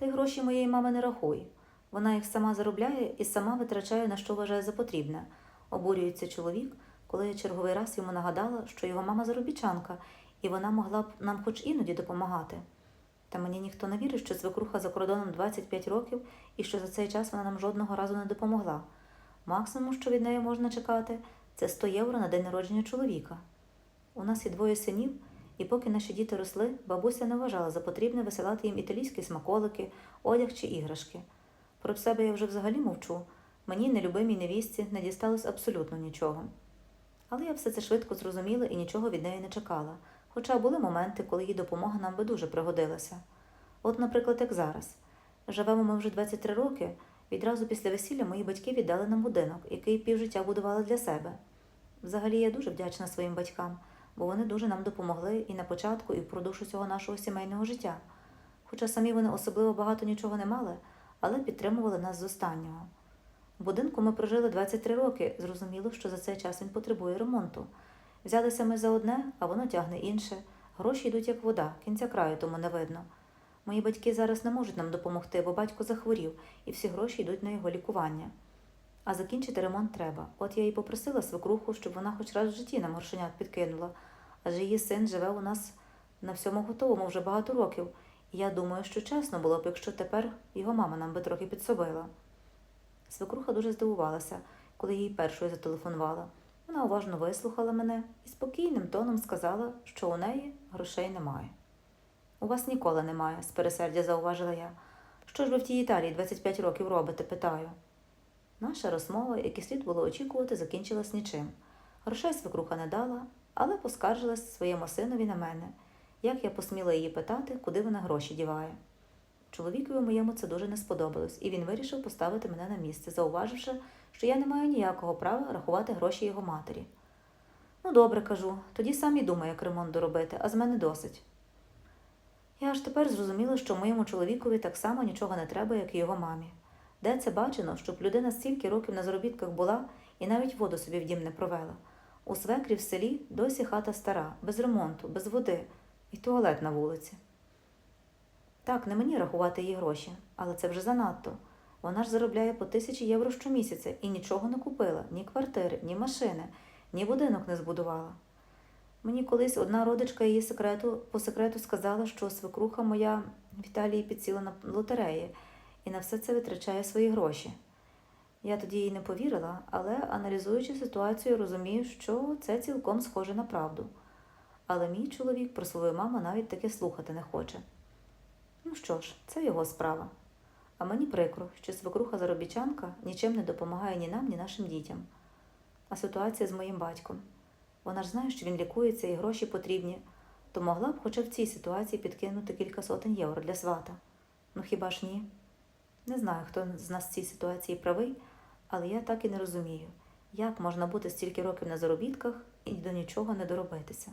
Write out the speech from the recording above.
Ти гроші моєї мами не рахуй. Вона їх сама заробляє і сама витрачає на що вважає за потрібне. Обурюється чоловік, коли я черговий раз йому нагадала, що його мама заробітчанка, і вона могла б нам хоч іноді допомагати. Та мені ніхто не вірить, що свекруха за кордоном 25 років і що за цей час вона нам жодного разу не допомогла. Максимум, що від неї можна чекати, це 100 євро на день народження чоловіка. У нас є двоє синів, і поки наші діти росли, бабуся не вважала за потрібне висилати їм італійські смаколики, одяг чи іграшки. Про себе я вже взагалі мовчу. Мені, нелюбимій невістці, не дісталось абсолютно нічого. Але я все це швидко зрозуміла і нічого від неї не чекала, хоча були моменти, коли її допомога нам би дуже пригодилася. От, наприклад, як зараз. Живемо ми вже 23 роки, відразу після весілля мої батьки віддали нам будинок, який півжиття будували для себе. Взагалі я дуже вдячна своїм батькам, бо вони дуже нам допомогли і на початку, і впродовж усього нашого сімейного життя. Хоча самі вони особливо багато нічого не мали, але підтримували нас з останнього. В будинку ми прожили 23 роки, зрозуміло, що за цей час він потребує ремонту. Взялися ми за одне, а воно тягне інше. Гроші йдуть як вода, кінця краю тому не видно. Мої батьки зараз не можуть нам допомогти, бо батько захворів, і всі гроші йдуть на його лікування. А закінчити ремонт треба. От я і попросила свекруху, щоб вона хоч раз в житті нам грошенят підкинула, адже її син живе у нас на всьому готовому вже багато років, і я думаю, що чесно було б, якщо тепер його мама нам би трохи підсобила. Свекруха дуже здивувалася, коли їй першою зателефонувала. Вона уважно вислухала мене і спокійним тоном сказала, що у неї грошей немає. У вас ніколи немає, з пересердя зауважила я. Що ж ви в тій Італії 25 років робите? питаю. Наша розмова, як і слід було очікувати, закінчилась нічим. Грошей свекруха не дала, але поскаржилась своєму синові на мене, як я посміла її питати, куди вона гроші діває. Чоловікові моєму це дуже не сподобалось, і він вирішив поставити мене на місце, зауваживши, що я не маю ніякого права рахувати гроші його матері. Ну, добре, кажу, тоді сам і думай, як ремонт доробити, а з мене досить. Я аж тепер зрозуміла, що моєму чоловікові так само нічого не треба, як і його мамі. Де це бачено, щоб людина стільки років на заробітках була і навіть воду собі в дім не провела. У свекрі в селі досі хата стара, без ремонту, без води і туалет на вулиці. Так, не мені рахувати її гроші, але це вже занадто. Вона ж заробляє по тисячі євро щомісяця і нічого не купила, ні квартири, ні машини, ні будинок не збудувала. Мені колись одна родичка її секрету по секрету сказала, що свекруха моя в Італії підсіла на лотереї і на все це витрачає свої гроші. Я тоді їй не повірила, але аналізуючи ситуацію, розумію, що це цілком схоже на правду. Але мій чоловік про свою маму навіть таке слухати не хоче. Ну що ж, це його справа. А мені прикро, що свекруха заробітчанка нічим не допомагає ні нам, ні нашим дітям. А ситуація з моїм батьком. Вона ж знає, що він лікується і гроші потрібні, то могла б хоча в цій ситуації підкинути кілька сотень євро для свата. Ну хіба ж ні? Не знаю, хто з нас в цій ситуації правий, але я так і не розумію, як можна бути стільки років на заробітках і до нічого не доробитися.